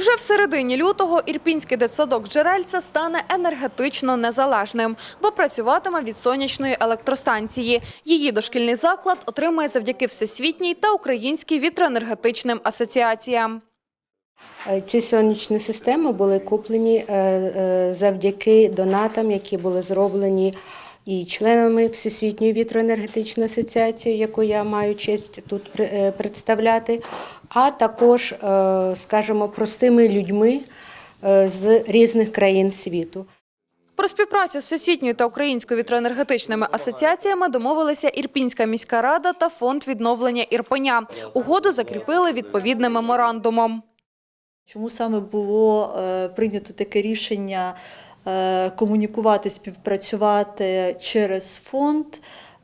Вже в середині лютого ірпінський дитсадок Джерельця стане енергетично незалежним, бо працюватиме від сонячної електростанції. Її дошкільний заклад отримує завдяки всесвітній та українській вітроенергетичним асоціаціям. Е, Ці сонячні системи були куплені е, е, завдяки донатам, які були зроблені і членами Всесвітньої вітроенергетичної асоціації, яку я маю честь тут е, представляти, а також, е, скажімо, простими людьми е, з різних країн світу. Про співпрацю з всесвітньою та українською вітроенергетичними асоціаціями домовилися Ірпінська міська рада та фонд відновлення Ірпеня. Угоду закріпили відповідним меморандумом. Чому саме було прийнято таке рішення комунікувати, співпрацювати через фонд?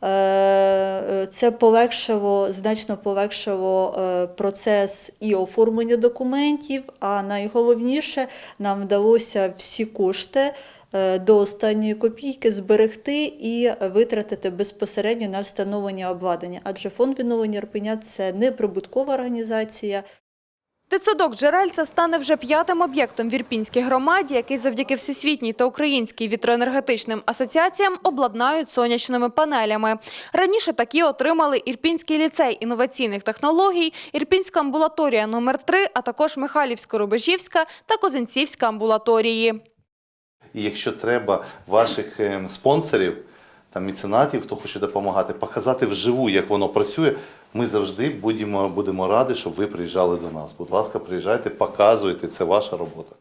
Е, е, Це полегшило, значно полегшило е, процес і оформлення документів, а найголовніше нам вдалося всі кошти е, до останньої копійки зберегти і витратити безпосередньо на встановлення обладнання. Адже фонд відновлення Ірпеня – це не прибуткова організація. Дитсадок Джерельця стане вже п'ятим об'єктом в Ірпінській громаді, який завдяки всесвітній та українській вітроенергетичним асоціаціям обладнають сонячними панелями. Раніше такі отримали Ірпінський ліцей інноваційних технологій, Ірпінська амбулаторія номер 3 а також Михайлівсько-Рубежівська та Козинцівська амбулаторії. Якщо треба ваших е, спонсорів, там, міценатів, хто хоче допомагати, показати вживу, як воно працює, ми завжди будемо, будемо раді, щоб ви приїжджали до нас. Будь ласка, приїжджайте, показуйте, це ваша робота.